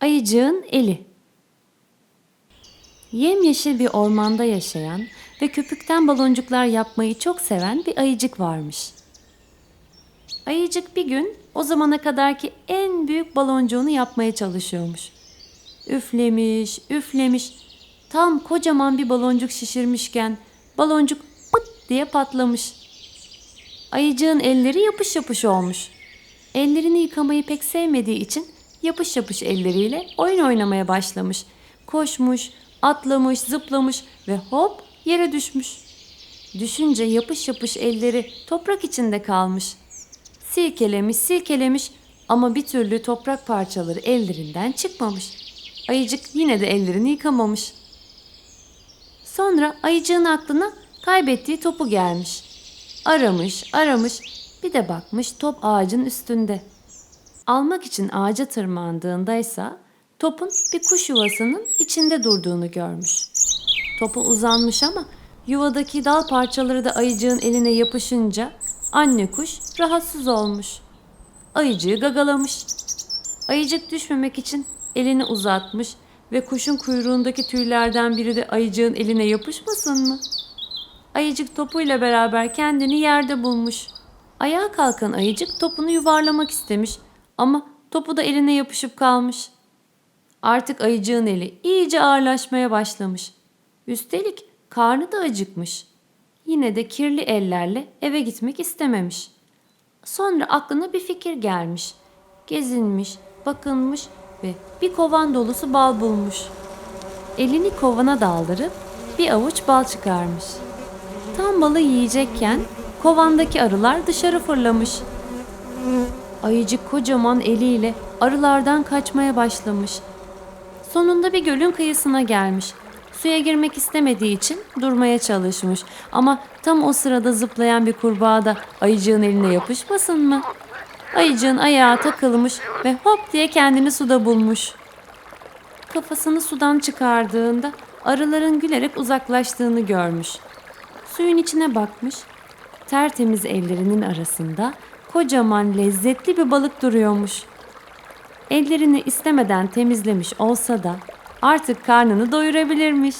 Ayıcığın eli. Yemyeşil bir ormanda yaşayan ve köpükten baloncuklar yapmayı çok seven bir ayıcık varmış. Ayıcık bir gün o zamana kadarki en büyük baloncuğunu yapmaya çalışıyormuş. Üflemiş, üflemiş. Tam kocaman bir baloncuk şişirmişken baloncuk pıt diye patlamış. Ayıcığın elleri yapış yapış olmuş. Ellerini yıkamayı pek sevmediği için yapış yapış elleriyle oyun oynamaya başlamış. Koşmuş, atlamış, zıplamış ve hop yere düşmüş. Düşünce yapış yapış elleri toprak içinde kalmış. Silkelemiş, silkelemiş ama bir türlü toprak parçaları ellerinden çıkmamış. Ayıcık yine de ellerini yıkamamış. Sonra ayıcığın aklına kaybettiği topu gelmiş. Aramış, aramış. Bir de bakmış top ağacın üstünde. Almak için ağaca tırmandığındaysa topun bir kuş yuvasının içinde durduğunu görmüş. Topu uzanmış ama yuvadaki dal parçaları da ayıcığın eline yapışınca anne kuş rahatsız olmuş. Ayıcığı gagalamış. Ayıcık düşmemek için elini uzatmış ve kuşun kuyruğundaki tüylerden biri de ayıcığın eline yapışmasın mı? Ayıcık topuyla beraber kendini yerde bulmuş. Ayağa kalkan ayıcık topunu yuvarlamak istemiş ama topu da eline yapışıp kalmış. Artık ayıcığın eli iyice ağırlaşmaya başlamış. Üstelik karnı da acıkmış. Yine de kirli ellerle eve gitmek istememiş. Sonra aklına bir fikir gelmiş. Gezinmiş, bakınmış ve bir kovan dolusu bal bulmuş. Elini kovana daldırıp bir avuç bal çıkarmış. Tam balı yiyecekken kovandaki arılar dışarı fırlamış. Ayıcık kocaman eliyle arılardan kaçmaya başlamış. Sonunda bir gölün kıyısına gelmiş. Suya girmek istemediği için durmaya çalışmış. Ama tam o sırada zıplayan bir kurbağa da ayıcığın eline yapışmasın mı? Ayıcığın ayağı takılmış ve hop diye kendini suda bulmuş. Kafasını sudan çıkardığında arıların gülerek uzaklaştığını görmüş. Suyun içine bakmış. Tertemiz ellerinin arasında kocaman lezzetli bir balık duruyormuş. Ellerini istemeden temizlemiş olsa da artık karnını doyurabilirmiş.